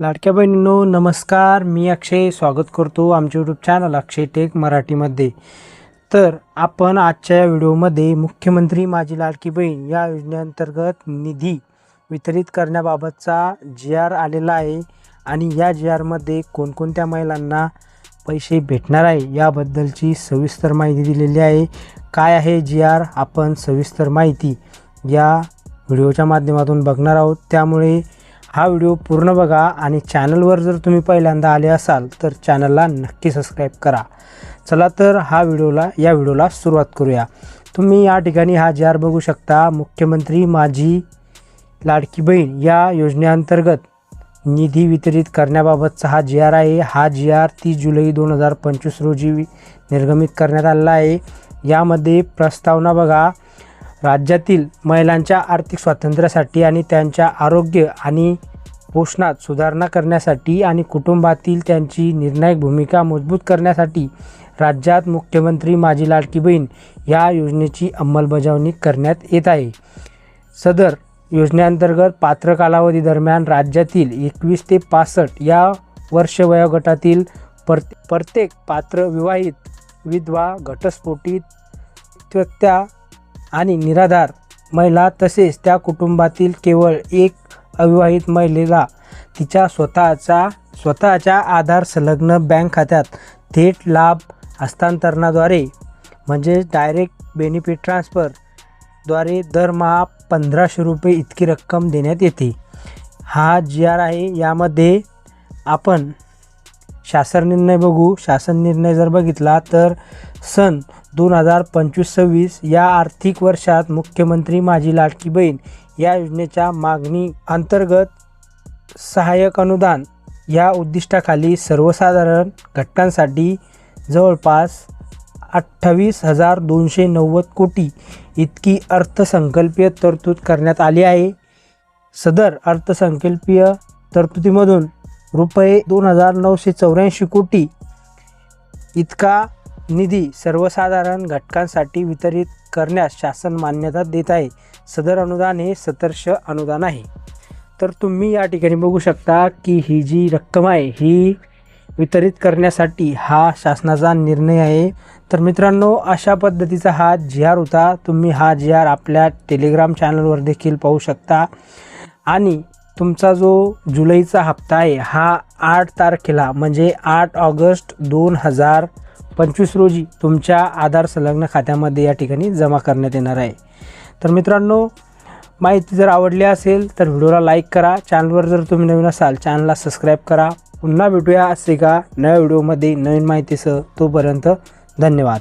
लाडक्या बहिणींनो नमस्कार. मी अक्षय. स्वागत करतो आमच्या यूट्यूब चॅनल अक्षय टेक मराठीमध्ये. तर आपण आजच्या या व्हिडिओमध्ये मुख्यमंत्री माझी लाडकी बहीण या योजनेअंतर्गत निधी वितरित करण्याबाबतचा जी आर आलेला आहे आणि या जी आरमध्ये कोणकोणत्या महिलांना पैसे भेटणार आहे याबद्दलची सविस्तर माहिती दिलेली आहे. काय आहे जी आर आपण सविस्तर माहिती या व्हिडिओच्या माध्यमातून बघणार आहोत. त्यामुळे हा व्हिडिओ पूर्ण बघा आणि चॅनलवर जर तुम्ही पहिल्यांदा आले असाल तर चॅनलला नक्की सबस्क्राईब करा. चला तर हा व्हिडिओला या व्हिडिओला सुरुवात करूया. तुम्ही या ठिकाणी हा जी आर बघू शकता मुख्यमंत्री माझी लाडकी बहीण या योजनेअंतर्गत निधी वितरित करण्याबाबतचा हा जी आर आहे हा जी आर तीस जुलै दोन हजार पंचवीस रोजी निर्गमित करण्यात आलेला आहे. यामध्ये प्रस्तावना बघा राज्यातील महिलांच्या आर्थिक स्वातंत्र्यासाठी आणि त्यांच्या आरोग्य आणि पोषणात सुधारणा करण्यासाठी आणि कुटुंबातील त्यांची निर्णायक भूमिका मजबूत करण्यासाठी राज्यात मुख्यमंत्री माझी लाडकी बहीण या योजनेची अंमलबजावणी करण्यात येत आहे. सदर योजनेअंतर्गत पात्र कालावधी दरम्यान राज्यातील एकवीस ते पासष्ट या वर्ष वयोगटातील पर प्रत्येक पात्र विवाहित विधवा घटस्फोटित व्यक्त्या आणि निराधार महिला तसेच त्या कुटुंबातील केवळ एक अविवाहित महिलेला तिच्या स्वतःचा स्वतःच्या आधार संलग्न बँक खात्यात थेट लाभ हस्तांतरणाद्वारे म्हणजे डायरेक्ट बेनिफिट ट्रान्सफरद्वारे दरमहा पंधराशे रुपये इतकी रक्कम देण्यात येते. हा जी आर आहे यामध्ये आपण शासन निर्णय बघू. शासन निर्णय जर बघितला तर सन दोन हजार पंचवीस सव्वीस या आर्थिक वर्षात मुख्यमंत्री माझी लाडकी बहीण या योजनेच्या मागणी अंतर्गत सहाय्यक अनुदान या उद्दिष्टाखाली सर्वसाधारण घटकांसाठी जवळपास अठ्ठावीस हजार दोनशे नव्वद कोटी इतकी अर्थसंकल्पीय तरतूद करण्यात आली आहे. सदर अर्थसंकल्पीय तरतुदीमधून रुपये दोन हजार नऊशे चौऱ्याऐंशी कोटी इतका निधी सर्वसाधारण घटकांसाठी वितरित करण्यास शासन मान्यता देत आहे. सदर अनुदान हे सतर्श अनुदान आहे. तर तुम्ही या ठिकाणी बघू शकता की ही जी रक्कम आहे ही वितरित करण्यासाठी हा शासनाचा निर्णय आहे. तर मित्रांनो अशा पद्धतीचा हा जी आर होता. तुम्ही हा जी आर आपल्या टेलिग्राम चॅनलवर देखील पाहू शकता. आणि तुमचा जो जुलैचा हप्ता आहे हा आठ तारखेला म्हणजे आठ ऑगस्ट दोन हजार पंचवीस रोजी तुमच्या आधार संलग्न खात्यामध्ये या ठिकाणी जमा करण्यात येणार आहे. तर मित्रांनो माहिती जर आवडली असेल तर व्हिडिओला लाईक करा. चॅनलवर जर तुम्ही नवीन असाल चॅनलला सबस्क्राईब करा. पुन्हा भेटूया. असे का नव्या व्हिडिओमध्ये नवीन माहितीसह तोपर्यंत धन्यवाद.